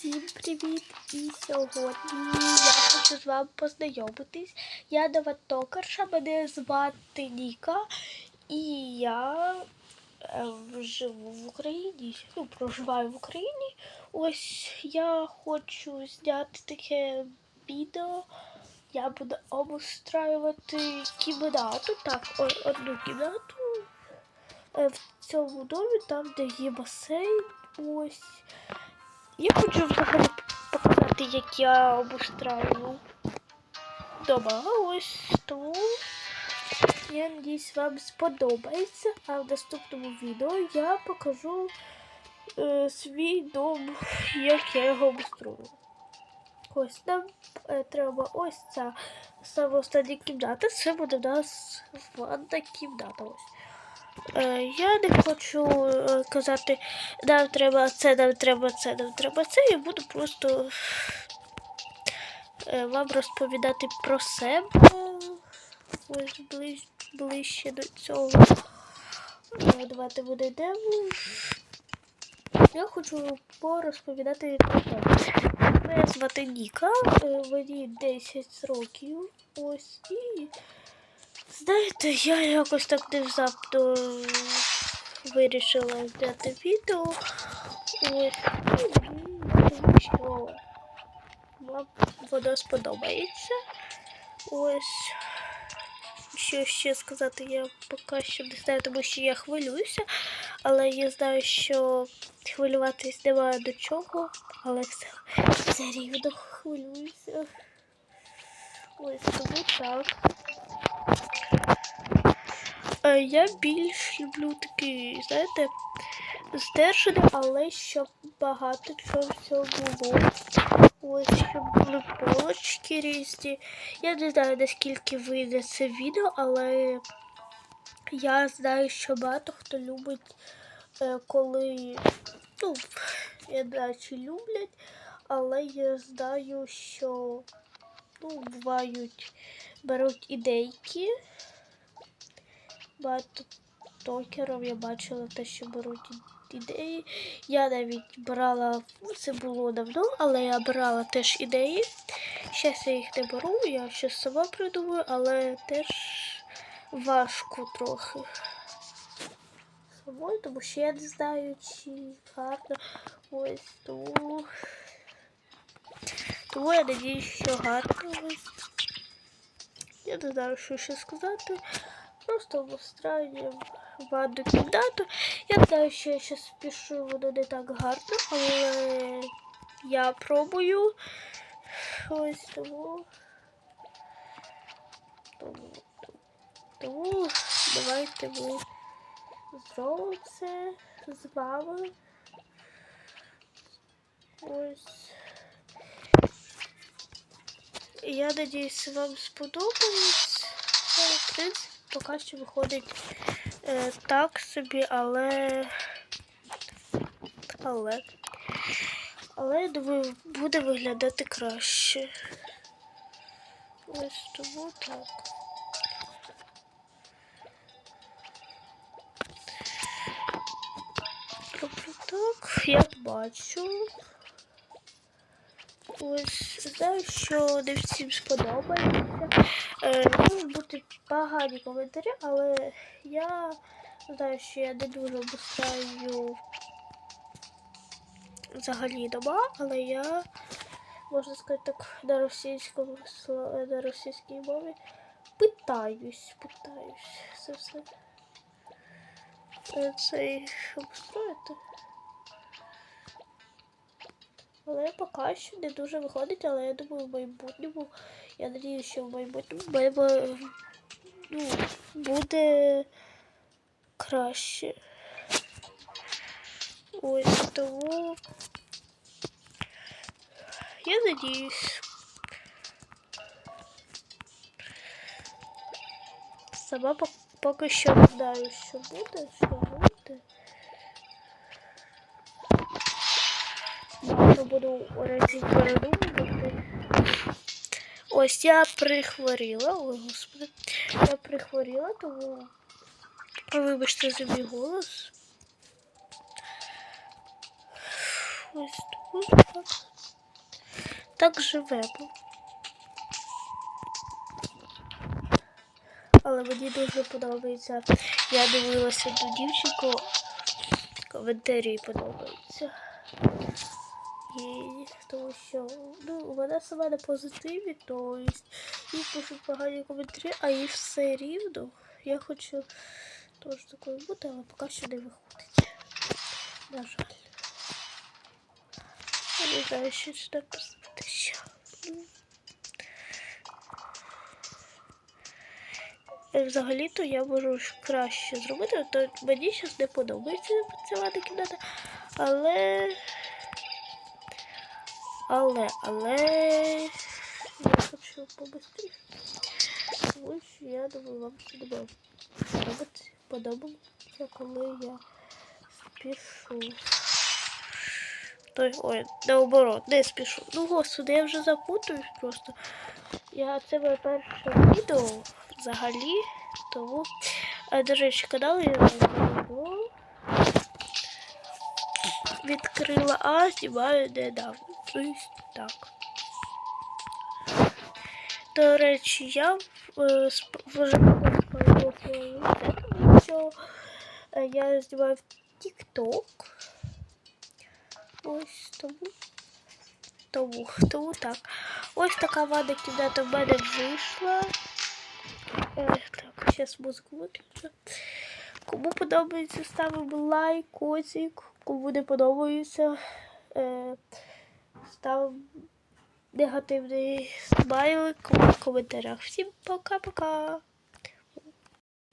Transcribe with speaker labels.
Speaker 1: Всім привіт! І сьогодні я хочу з вами познайомитись. Я новотокарша, мене звати Ніка, і я е, живу в Україні. Ну, проживаю в Україні. Ось я хочу зняти таке відео. Я буду обустраювати кімнату. Так, одну кімнату. Е, В цьому домі, там, де є басейн. Ось. Я хочу показати, як я обустраю дома. Ось тому я надіюсь, вам сподобається. А в наступному відео я покажу е, свій дом, як я його обустрою. Ось нам е, треба ось ця саме остання кімната. Це буде в нас ванна кімната. Ось. Е, я не хочу е, казати, нам треба це, нам треба це, нам треба це. Я буду просто е, вам розповідати про себе. Ось ближ, ближче до цього. Давайте буде йдемо. Я хочу порозповідати про себе. Мене звати Ніка, мені 10 років. Ось і. Знаєте, я якось так внезапно вирішила зняти відео. Ось, і я що вам воно сподобається. Ось. Що ще сказати, я поки що не знаю, тому що я хвилююся, але я знаю, що хвилюватись немає до чого, але все, все рівно хвилююся. Ось тому так. Е, Я більш люблю такий, знаєте, здержаний, але щоб багато чого всього було. Ось щоб були полочки різні. Я не знаю, наскільки вийде це відео, але я знаю, що багато хто любить, е, коли. Ну, я знаю, чи люблять, але я знаю, що ну, бувають, беруть ідейки. Багато токерів я бачила те, що беруть ідеї. Я навіть брала, це було давно, але я брала теж ідеї. Зараз я їх не беру, я щось сама придумаю, але теж важко трохи. Самою, тому що я не знаю, чи гарно. Ось тому. Тому я надіюсь, що гарно. Ось. Я не знаю, що ще сказати. Просто обустраю ванну кімнату. Я знаю, що я зараз пишу, воно не так гарно, але я пробую. Ось тому. Тому, тому давайте ми зробимо це з вами. Я надіюсь, вам сподобається. Ну, В принципі, поки що виходить е, так собі, але. Але. Але я думаю, буде виглядати краще. Ось тому так. Роблю так, я бачу. Ось знаю, що не всім сподобається. Е, можуть бути погані коментарі, але я знаю, що я не дуже обустраю взагалі дома, але я, можна сказати так, на російському на російській мові питаюсь, питаюсь це все. Е, Це обустроїти. Але поки що не дуже виходить, але я думаю, в майбутньому. Я надію, що в майбутньому в ну, буде краще. Ось тому. Я надіюсь. Сама пок- поки що не знаю, що буде, що буду передумувати. Ось я прихворіла, ой, господи. Я прихворіла, тому вибачте за мій голос. Ось тут так. Живемо. Але мені дуже подобається. Я дивилася ту дівчинку. Коментарі подобаються. І тому що ну, вона сама на позитиві, то їй пишуть погані коментарі, а їй все рівно. Я хочу теж такою бути, але поки що не виходить. На жаль. Я не знаю, що ж написати ще. Взагалі-то я можу краще зробити, то мені зараз не подобається ванна кімната, але. Але, але я хочу побыстріше. Тому що я думаю, вам це подобатися, подобається, коли я спішу. Той, ой, наоборот, не спішу. Ну, господи, я вже запутаюсь просто. Я це моє перше відео взагалі, тому. А, до речі, канал я давно відкрила, а знімаю недавно. Тобто так. До речі, я е, вже е, я знімаю в TikTok. Ось тому. Тому, тому так. Ось така ванна кімната в мене вийшла. Е, так, зараз музику виключу. Кому подобається, ставимо лайк, котик. Кому не подобається, е, став негативний смайлик у коментарях. Всім пока-пока!